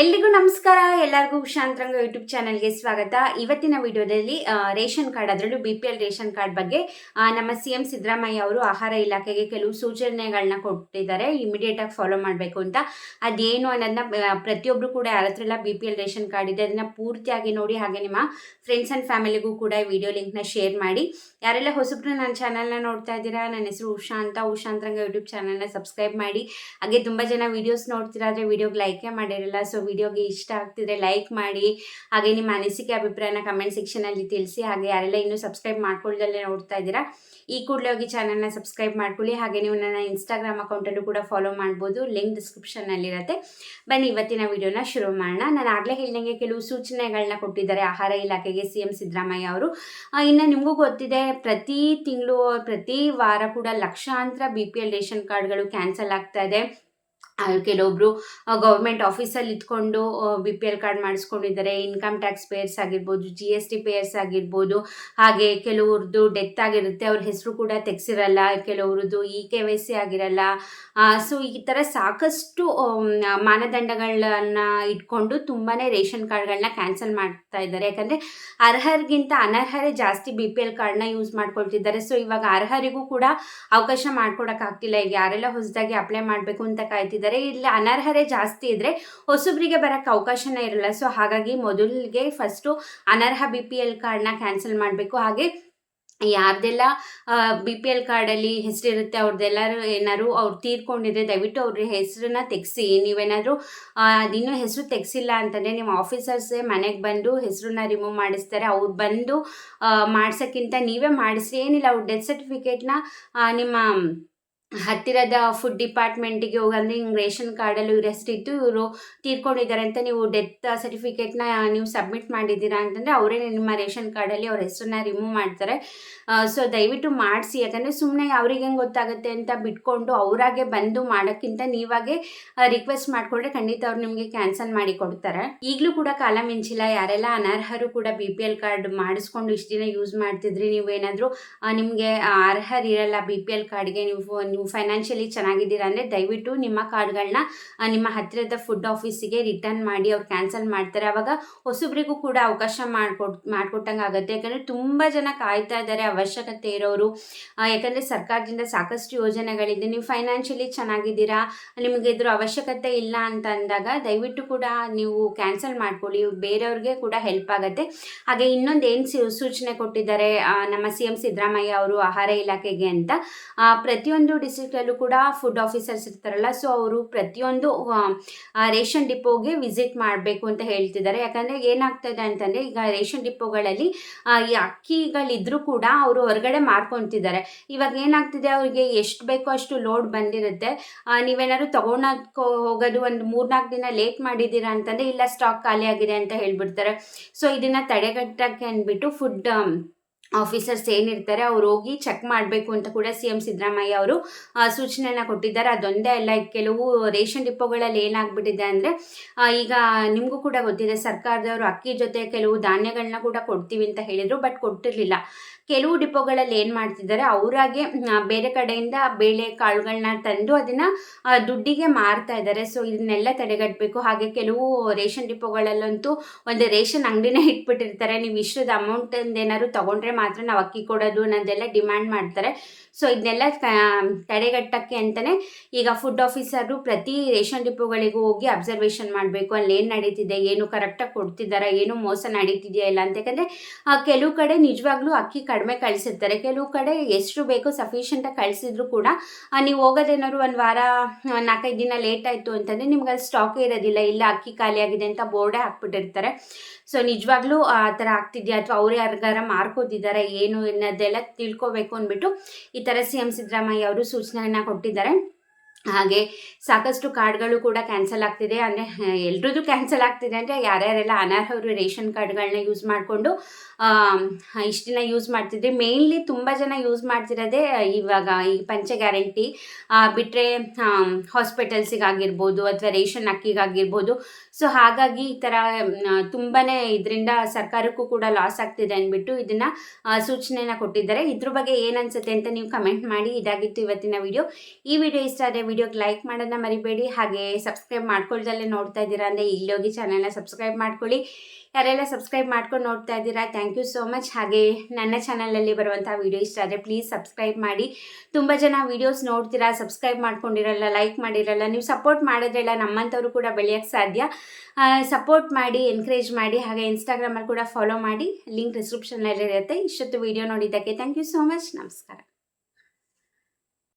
ಎಲ್ರಿಗೂ ನಮಸ್ಕಾರ, ಎಲ್ಲರಿಗೂ ಶಾಂತರಂಗ ಯೂಟ್ಯೂಬ್ ಚಾನಲ್ಗೆ ಸ್ವಾಗತ. ಇವತ್ತಿನ ವಿಡಿಯೋದಲ್ಲಿ ರೇಷನ್ ಕಾರ್ಡ್, ಅದರಲ್ಲೂ B P L ration card ಬಗ್ಗೆ ನಮ್ಮ ಸಿ ಎಂ ಸಿದ್ದರಾಮಯ್ಯ ಅವರು ಆಹಾರ ಇಲಾಖೆಗೆ ಕೆಲವು ಸೂಚನೆಗಳನ್ನ ಕೊಟ್ಟಿದ್ದಾರೆ. ಇಮಿಡಿಯೇಟ್ ಆಗಿ ಫಾಲೋ ಮಾಡಬೇಕು ಅಂತ. ಅದೇನು ಅನ್ನೋದನ್ನ ಪ್ರತಿಯೊಬ್ಬರು ಕೂಡ ಯಾರ ಹತ್ರ ಎಲ್ಲ B P L ration card ಇದೆ, ಅದನ್ನ ಪೂರ್ತಿಯಾಗಿ ನೋಡಿ, ಹಾಗೆ ನಿಮ್ಮ ಫ್ರೆಂಡ್ಸ್ ಅಂಡ್ ಫ್ಯಾಮಿಲಿಗೂ ಕೂಡ ವಿಡಿಯೋ ಲಿಂಕ್ನ ಶೇರ್ ಮಾಡಿ. ಯಾರೆಲ್ಲ ಹೊಸಬ್ರು ನನ್ನ ಚಾನಲ್ನ ನೋಡ್ತಾ ಇದ್ದೀರಾ, ನನ್ನ ಹೆಸರು ಉಷಾ ಅಂತ. ಉಷಾಂತರಂಗ ಯೂಟ್ಯೂಬ್ ಚಾನಲ್ನ ಸಬ್ಸ್ಕ್ರೈಬ್ ಮಾಡಿ. ಹಾಗೆ ತುಂಬ ಜನ ವೀಡಿಯೋಸ್ ನೋಡ್ತೀರಾ, ಆದರೆ ವೀಡಿಯೋಗೆ ಲೈಕೇ ಮಾಡಿರಲ್ಲ. ಸೊ ವಿಡಿಯೋಗೆ ಇಷ್ಟ ಆಗ್ತಿದ್ರೆ ಲೈಕ್ ಮಾಡಿ, ಹಾಗೆ ನಿಮ್ಮ ಅನಿಸಿಕೆ ಅಭಿಪ್ರಾಯನ ಕಮೆಂಟ್ ಸೆಕ್ಷನಲ್ಲಿ ತಿಳಿಸಿ, ಹಾಗೆ ಯಾರೆಲ್ಲ ಇನ್ನೂ ಸಬ್ಸ್ಕ್ರೈಬ್ ಮಾಡ್ಕೊಳ್ದಲ್ಲೇ ನೋಡ್ತಾ ಇದ್ದೀರಾ, ಈ ಕೂಡಲೇ ಹೋಗಿ ಚಾನಲ್ನ ಸಬ್ಸ್ಕ್ರೈಬ್ ಮಾಡ್ಕೊಳ್ಳಿ, ಹಾಗೆ ನೀವು ನನ್ನ ಇನ್ಸ್ಟಾಗ್ರಾಮ್ ಅಕೌಂಟಲ್ಲೂ ಕೂಡ ಫಾಲೋ ಮಾಡ್ಬೋದು ಲಿಂಕ್ ಡಿಸ್ಕ್ರಿಪ್ಷನ್ನಲ್ಲಿರುತ್ತೆ ಬನ್ನಿ, ಇವತ್ತಿನ ವಿಡಿಯೋನ ಶುರು ಮಾಡೋಣ. ನಾನು ಆಗಲೇ ಹೇಳಿದಂಗೆ ಕೆಲವು ಸೂಚನೆಗಳನ್ನ ಕೊಟ್ಟಿದ್ದಾರೆ ಆಹಾರ ಇಲಾಖೆಗೆ ಸಿ ಎಂ ಸಿದ್ದರಾಮಯ್ಯ ಅವರು. ಇನ್ನು ನಿಮಗೂ ಗೊತ್ತಿದೆ, ಪ್ರತಿ ತಿಂಗಳು, ಪ್ರತಿ ವಾರ ಕೂಡ ಲಕ್ಷಾಂತರ ಬಿ ಪಿ ಎಲ್ ರೇಷನ್ ಕಾರ್ಡ್ಗಳು ಕ್ಯಾನ್ಸಲ್ ಆಗ್ತಾ ಇದೆ. ಆ, ಕೆಲವೊಬ್ರು ಗೌರ್ಮೆಂಟ್ ಆಫೀಸಲ್ಲಿ ಇದ್ಕೊಂಡು ಬಿ ಪಿ ಎಲ್ ಕಾರ್ಡ್ ಮಾಡಿಸ್ಕೊಂಡಿದ್ದಾರೆ. ಇನ್ಕಮ್ ಟ್ಯಾಕ್ಸ್ ಪೇಯರ್ಸ್ ಆಗಿರ್ಬೋದು ಜಿ ಎಸ್ ಟಿ ಪೇಯರ್ಸ್ ಆಗಿರ್ಬೋದು ಹಾಗೆ ಕೆಲವ್ರದ್ದು ಡೆತ್ ಆಗಿರುತ್ತೆ. ಅವ್ರ ಹೆಸರು ಕೂಡ ತೆಗ್ಸಿರಲ್ಲ. ಕೆಲವ್ರದ್ದು ಇ ಕೆ ವೈ ಸಿ ಆಗಿರಲ್ಲ. ಸೊ ಈ ಥರ ಸಾಕಷ್ಟು ಮಾನದಂಡಗಳನ್ನ ಇಟ್ಕೊಂಡು ತುಂಬಾ ರೇಷನ್ ಕಾರ್ಡ್ಗಳನ್ನ ಕ್ಯಾನ್ಸಲ್ ಮಾಡ್ತಾ ಇದ್ದಾರೆ. ಯಾಕಂದರೆ ಅರ್ಹರಿಗಿಂತ ಅನರ್ಹರೇ ಜಾಸ್ತಿ ಬಿ ಪಿ ಎಲ್ ಕಾರ್ಡ್ನ ಯೂಸ್ ಮಾಡ್ಕೊಳ್ತಿದ್ದಾರೆ. ಸೊ ಇವಾಗ ಅರ್ಹರಿಗೂ ಕೂಡ ಅವಕಾಶ ಮಾಡ್ಕೊಡಕ್ಕಾಗ್ತಿಲ್ಲ. ಈಗ ಯಾರೆಲ್ಲ ಹೊಸದಾಗಿ ಅಪ್ಲೈ ಮಾಡಬೇಕು ಅಂತ ಕಾಯ್ತಿದ್ದಾರೆ ಇಲ್ಲಿ ಅನರ್ಹರೆ ಜಾಸ್ತಿ ಇದ್ರೆ ಹೊಸಬರಿಗೆ ಬರೋಕ್ಕೆ ಅವಕಾಶನೇ ಇರಲ್ಲ. ಸೊ ಹಾಗಾಗಿ ಮೊದಲಿಗೆ ಫಸ್ಟು ಅನರ್ಹ ಬಿ ಪಿ ಎಲ್ ಕಾರ್ಡ್ನ ಕ್ಯಾನ್ಸಲ್ ಮಾಡಬೇಕು. ಹಾಗೆ ಯಾರ್ದೆಲ್ಲ ಬಿ ಪಿ ಎಲ್ ಕಾರ್ಡಲ್ಲಿ ಹೆಸರಿರುತ್ತೆ ಅವ್ರದ್ದೆಲ್ಲರೂ ಏನಾದ್ರು ಅವ್ರು ತೀರ್ಕೊಂಡಿದ್ರೆ ದಯವಿಟ್ಟು ಅವ್ರ ಹೆಸರನ್ನ ತೆಗೆಸಿ. ನೀವೇನಾದರೂ ಅದಿನ್ನೂ ಹೆಸರು ತೆಗ್ಸಿಲ್ಲ ಅಂತಂದರೆ ನಿಮ್ಮ ಆಫೀಸರ್ಸೇ ಮನೆಗೆ ಬಂದು ಹೆಸರನ್ನ ರಿಮೂವ್ ಮಾಡಿಸ್ತಾರೆ. ಅವ್ರು ಬಂದು ಮಾಡ್ಸೋಕ್ಕಿಂತ ನೀವೇ ಮಾಡಿಸಿ ಏನಿಲ್ಲ, ಅವ್ರ ಡೆತ್ ಸರ್ಟಿಫಿಕೇಟ್ನ ನಿಮ್ಮ ಹತ್ತಿರದ ಫುಡ್ ಡಿಪಾರ್ಟ್ಮೆಂಟಿಗೆ ಹೋಗಿ ಅಂದರೆ ಹಿಂಗೆ ರೇಷನ್ ಕಾರ್ಡಲ್ಲಿ ಇವ್ರ ಹೆಸರಿದ್ದು ಇವರು ತೀರ್ಕೊಂಡಿದ್ದಾರೆ ಅಂತ ನೀವು ಡೆತ್ ಸರ್ಟಿಫಿಕೇಟ್ನ ನೀವು ಸಬ್ಮಿಟ್ ಮಾಡಿದ್ದೀರಾ ಅಂತಂದರೆ ಅವರೇ ನಿಮ್ಮ ರೇಷನ್ ಕಾರ್ಡಲ್ಲಿ ಅವ್ರ ಹೆಸರನ್ನ ರಿಮೂವ್ ಮಾಡ್ತಾರೆ. ಸೊ ದಯವಿಟ್ಟು ಮಾಡಿಸಿ. ಯಾಕಂದರೆ ಸುಮ್ಮನೆ ಅವ್ರಿಗೆ ಹೆಂಗೆ ಗೊತ್ತಾಗುತ್ತೆ ಅಂತ ಬಿಟ್ಕೊಂಡು ಅವರಾಗೆ ಬಂದು ಮಾಡೋಕ್ಕಿಂತ ನೀವಾಗೆ ರಿಕ್ವೆಸ್ಟ್ ಮಾಡಿಕೊಂಡ್ರೆ ಖಂಡಿತ ಅವ್ರು ನಿಮಗೆ ಕ್ಯಾನ್ಸಲ್ ಮಾಡಿ ಕೊಡ್ತಾರೆ. ಈಗಲೂ ಕೂಡ ಕಾಲ ಮಿಂಚಿಲ್ಲ. ಯಾರೆಲ್ಲ ಅನರ್ಹರು ಕೂಡ ಬಿ ಪಿ ಎಲ್ ಕಾರ್ಡ್ ಮಾಡಿಸ್ಕೊಂಡು ಇಷ್ಟು ದಿನ ಯೂಸ್ ಮಾಡ್ತಿದ್ರಿ, ನೀವೇನಾದರೂ ನಿಮಗೆ ಅರ್ಹರಿರಲ್ಲ ಬಿ ಪಿ ಎಲ್ ಕಾರ್ಡ್ಗೆ ನೀವು ಫೈನಾನ್ಷಿಯಲಿ ಚೆನ್ನಾಗಿದ್ದೀರಾ ಅಂದರೆ ದಯವಿಟ್ಟು ನಿಮ್ಮ ಕಾರ್ಡ್ಗಳನ್ನ ನಿಮ್ಮ ಹತ್ತಿರದ ಫುಡ್ ಆಫೀಸಿಗೆ ರಿಟರ್ನ್ ಮಾಡಿ, ಅವ್ರು ಕ್ಯಾನ್ಸಲ್ ಮಾಡ್ತಾರೆ. ಆವಾಗ ಹೊಸಬ್ರಿಗೂ ಕೂಡ ಅವಕಾಶ ಮಾಡಿಕೊಟ್, ಮಾಡಿಕೊಟ್ಟಂಗೆ ಆಗುತ್ತೆ. ಯಾಕಂದರೆ ತುಂಬ ಜನ ಕಾಯ್ತಾ ಇದ್ದಾರೆ ಅವಶ್ಯಕತೆ ಇರೋರು. ಯಾಕಂದರೆ ಸರ್ಕಾರದಿಂದ ಸಾಕಷ್ಟು ಯೋಜನೆಗಳಿದೆ. ನೀವು ಫೈನಾನ್ಷಿಯಲಿ ಚೆನ್ನಾಗಿದ್ದೀರಾ, ನಿಮಗೆ ಇದ್ರ ಅವಶ್ಯಕತೆ ಇಲ್ಲ ಅಂತ ಅಂದಾಗ ದಯವಿಟ್ಟು ಕೂಡ ನೀವು ಕ್ಯಾನ್ಸಲ್ ಮಾಡ್ಕೊಳ್ಳಿ. ಬೇರೆಯವ್ರಿಗೆ ಕೂಡ ಹೆಲ್ಪ್ ಆಗುತ್ತೆ. ಹಾಗೆ ಇನ್ನೊಂದು ಏನು ಸೂಚನೆ ಕೊಟ್ಟಿದ್ದಾರೆ ನಮ್ಮ ಸಿ ಎಂ ಸಿದ್ದರಾಮಯ್ಯ ಅವರು ಆಹಾರ ಇಲಾಖೆಗೆ ಅಂತ ಪ್ರತಿಯೊಂದು ಪ್ರತಿಯೊಂದು ಡಿಸ್ಟ್ರಿಕ್ಟಲ್ಲೂ ಕೂಡ ಫುಡ್ ಆಫೀಸರ್ಸ್ ಇರ್ತಾರಲ್ಲ ಸೊ ಅವರು ಪ್ರತಿಯೊಂದು ರೇಷನ್ ಡಿಪೋಗೆ ವಿಸಿಟ್ ಮಾಡಬೇಕು ಅಂತ ಹೇಳ್ತಿದ್ದಾರೆ. ಯಾಕಂದರೆ ಏನಾಗ್ತದೆ ಅಂತಂದರೆ ಈಗ ರೇಷನ್ ಡಿಪೋಗಳಲ್ಲಿ ಈ ಅಕ್ಕಿಗಳಿದ್ರೂ ಕೂಡ ಅವರು ಹೊರಗಡೆ ಮಾರ್ಕೊತಿದ್ದಾರೆ ಇವಾಗ ಏನಾಗ್ತಿದೆ, ಅವರಿಗೆ ಎಷ್ಟು ಬೇಕೋ ಅಷ್ಟು ಲೋಡ್ ಬಂದಿರುತ್ತೆ. ನೀವೇನಾದ್ರು ತೊಗೊಂಡೋಗ್ಕೊ ಹೋಗೋದು ಒಂದು ಮೂರ್ನಾಲ್ಕು ದಿನ ಲೇಟ್ ಮಾಡಿದ್ದೀರಾ ಅಂತಂದರೆ, ಇಲ್ಲ ಸ್ಟಾಕ್ ಖಾಲಿ ಆಗಿದೆ ಅಂತ ಹೇಳ್ಬಿಡ್ತಾರೆ. ಸೊ ಇದನ್ನು ತಡೆಗಟ್ಟಕ್ಕೆ ಅಂದ್ಬಿಟ್ಟು ಫುಡ್ ಆಫೀಸರ್ಸ್ ಏನಿರ್ತಾರೆ ಅವ್ರು ಹೋಗಿ ಚೆಕ್ ಮಾಡಬೇಕು ಅಂತ ಕೂಡ ಸಿ ಎಂ ಸಿದ್ದರಾಮಯ್ಯ ಅವರು ಸೂಚನೆನ ಕೊಟ್ಟಿದ್ದಾರೆ. ಅದೊಂದೇ ಅಲ್ಲ ಕೆಲವು ರೇಷನ್ ಡಿಪೋಗಳಲ್ಲಿ ಏನಾಗ್ಬಿಟ್ಟಿದೆ ಅಂದರೆ ಈಗ ನಿಮಗೂ ಕೂಡ ಗೊತ್ತಿದೆ, ಸರ್ಕಾರದವರು ಅಕ್ಕಿ ಜೊತೆ ಕೆಲವು ಧಾನ್ಯಗಳನ್ನ ಕೂಡ ಕೊಡ್ತೀವಿ ಅಂತ ಹೇಳಿದರು, ಬಟ್ ಕೊಟ್ಟಿರಲಿಲ್ಲ. ಕೆಲವು ಡಿಪೋಗಳಲ್ಲಿ ಏನು ಮಾಡ್ತಿದ್ದಾರೆ, ಅವರಾಗೆ ಬೇರೆ ಕಡೆಯಿಂದ ಬೇಳೆ ಕಾಳುಗಳನ್ನ ತಂದು ಅದನ್ನು ದುಡ್ಡಿಗೆ ಮಾರ್ತಾ ಇದ್ದಾರೆ. ಸೊ ಇದನ್ನೆಲ್ಲ ತಡೆಗಟ್ಟಬೇಕು ಹಾಗೆ ಕೆಲವು ರೇಷನ್ ಡಿಪೋಗಳಲ್ಲಂತೂ ಒಂದು ರೇಷನ್ ಅಂಗಡಿನೇ ಇಟ್ಬಿಟ್ಟಿರ್ತಾರೆ. ನೀವು ಇಷ್ಟದ ಅಮೌಂಟ್ ಏನಾದ್ರು ತೊಗೊಂಡ್ರೆ ಮಾತ್ರ ನಾವು ಅಕ್ಕಿ ಕೊಡೋದು ಅನ್ನೋದೆಲ್ಲ ಡಿಮ್ಯಾಂಡ್ ಮಾಡ್ತಾರೆ. ಸೊ ಇದನ್ನೆಲ್ಲ ತಡೆಗಟ್ಟಕ್ಕೆ ಅಂತಲೇ ಈಗ ಫುಡ್ ಆಫೀಸರು ಪ್ರತಿ ರೇಷನ್ ಡಿಪೋಗಳಿಗೂ ಹೋಗಿ ಅಬ್ಸರ್ವೇಷನ್ ಮಾಡಬೇಕು. ಅಲ್ಲಿ ಏನು ನಡೀತಿದೆ, ಏನು ಕರೆಕ್ಟಾಗಿ ಕೊಡ್ತಿದ್ದಾರಾ ಏನು ಮೋಸ ನಡೀತಿದೆಯಾ ಇಲ್ಲ ಅಂತ ಯಾಕಂದರೆ ಕೆಲವು ಕಡೆ ನಿಜವಾಗ್ಲೂ ಅಕ್ಕಿ ಕಡಿಮೆ ಕಳಿಸಿರ್ತಾರೆ. ಕೆಲವು ಕಡೆ ಎಷ್ಟು ಬೇಕೋ ಸಫಿಷಿಯಂಟಾಗಿ ಕಳಿಸಿದ್ರು ಕೂಡ ನೀವು ಹೋಗೋದೇನಾದ್ರು ಒಂದು ವಾರ, ನಾಲ್ಕೈದು ದಿನ ಲೇಟ್ ಆಯಿತು ಅಂತಂದರೆ ನಿಮ್ಗೆ ಅಲ್ಲಿ ಸ್ಟಾಕೇ ಇರೋದಿಲ್ಲ. ಇಲ್ಲ, ಅಕ್ಕಿ ಖಾಲಿಯಾಗಿದೆ ಅಂತ ಬೋರ್ಡೇ ಹಾಕ್ಬಿಟ್ಟಿರ್ತಾರೆ. ಸೊ ನಿಜವಾಗ್ಲೂ ಆ ಥರ ಆಗ್ತಿದೆಯಾ? ಅಥವಾ ಅವ್ರು ಯಾರಿಗಾರ ಮಾರ್ಕೋತಿದ್ದಾರೆ ಏನು ಅನ್ನೋದೆಲ್ಲ ತಿಳ್ಕೊಬೇಕು ಅಂದ್ಬಿಟ್ಟು ಥರ ಸಿ ಎಂ ಸಿದ್ದರಾಮಯ್ಯ ಅವರು ಸೂಚನೆಯನ್ನು ಕೊಟ್ಟಿದ್ದಾರೆ. ಹಾಗೆ ಸಾಕಷ್ಟು ಕಾರ್ಡ್ಗಳು ಕೂಡ ಕ್ಯಾನ್ಸಲ್ ಆಗ್ತಿದೆ. ಅಂದರೆ ಎಲ್ರದ್ದು ಕ್ಯಾನ್ಸಲ್ ಆಗ್ತಿದೆ ಅಂದರೆ ಯಾರ್ಯಾರೆಲ್ಲ ಅನರ್ಹರು ರೇಷನ್ ಕಾರ್ಡ್ಗಳನ್ನ ಯೂಸ್ ಮಾಡಿಕೊಂಡು ಇಷ್ಟು ದಿನ ಯೂಸ್ ಮಾಡ್ತಿದ್ರಿ, ಮೇಯ್ನ್ಲಿ ತುಂಬ ಜನ ಯೂಸ್ ಮಾಡ್ತಿರೋದೇ ಇವಾಗ ಈ ಪಂಚ ಗ್ಯಾರಂಟಿ ಬಿಟ್ಟರೆ ಹಾಸ್ಪಿಟಲ್ಸಿಗಾಗಿರ್ಬೋದು ಅಥವಾ ರೇಷನ್ ಅಕ್ಕಿಗಾಗಿರ್ಬೋದು. ಸೊ, ಹಾಗಾಗಿ ಈ ಥರ ತುಂಬಾ ಇದರಿಂದ ಸರ್ಕಾರಕ್ಕೂ ಕೂಡ ಲಾಸ್ ಆಗ್ತಿದೆ ಅಂದ್ಬಿಟ್ಟು ಇದನ್ನು ಸೂಚನೆನ ಕೊಟ್ಟಿದ್ದಾರೆ. ಇದ್ರ ಬಗ್ಗೆ ಏನು ಅಂತ ನೀವು ಕಮೆಂಟ್ ಮಾಡಿ ಇದಾಗಿತ್ತು ಇವತ್ತಿನ ವಿಡಿಯೋ. ಈ ವಿಡಿಯೋ ಇಷ್ಟ ಆದರೆ ವಿಡಿಯೋಗೆ ಲೈಕ್ ಮಾಡೋದನ್ನ ಮರಿಬೇಡಿ. ಹಾಗೆ ಸಬ್ಸ್ಕ್ರೈಬ್ ಮಾಡ್ಕೊಳ್ದಲ್ಲೇ ನೋಡ್ತಾ ಇದ್ದೀರಾ ಅಂದರೆ ಇಲ್ಲಿ ಹೋಗಿ ಚಾನಲ್ನ ಸಬ್ಸ್ಕ್ರೈಬ್ ಮಾಡ್ಕೊಳ್ಳಿ. ಯಾರೆಲ್ಲ ಸಬ್ಸ್ಕ್ರೈಬ್ ಮಾಡ್ಕೊಂಡು ನೋಡ್ತಾ ಇದ್ದೀರಾ ಥ್ಯಾಂಕ್ ಯು ಸೋ ಮಚ್ ಹಾಗೆ ನನ್ನ ಚಾನಲಲ್ಲಿ ಬರುವಂಥ ವಿಡಿಯೋ ಇಷ್ಟ ಆದರೆ ಪ್ಲೀಸ್ ಸಬ್ಸ್ಕ್ರೈಬ್ ಮಾಡಿ. ತುಂಬ ಜನ ವೀಡಿಯೋಸ್ ನೋಡ್ತೀರಾ ಸಬ್ಸ್ಕ್ರೈಬ್ ಮಾಡ್ಕೊಂಡಿರಲ್ಲ ಲೈಕ್ ಮಾಡಿರಲ್ಲ, ನೀವು ಸಪೋರ್ಟ್ ಮಾಡಿದ್ರೆಲ್ಲ ನಮ್ಮಂಥವ್ರು ಕೂಡ ಬೆಳೆಯೋಕ್ಕೆ ಸಾಧ್ಯ. ಸಪೋರ್ಟ್ ಮಾಡಿ ಎನ್ಕರೇಜ್ ಮಾಡಿ, ಹಾಗೆ ಇನ್ಸ್ಟಾಗ್ರಾಮಲ್ಲಿ ಕೂಡ ಫಾಲೋ ಮಾಡಿ. ಲಿಂಕ್ ಡಿಸ್ಕ್ರಿಪ್ಷನಲ್ಲಿ ಇರುತ್ತೆ ಇಷ್ಟೊತ್ತು ವಿಡಿಯೋ ನೋಡಿದ್ದಕ್ಕೆ ಥ್ಯಾಂಕ್ ಯು ಸೋ ಮಚ್ ನಮಸ್ಕಾರ.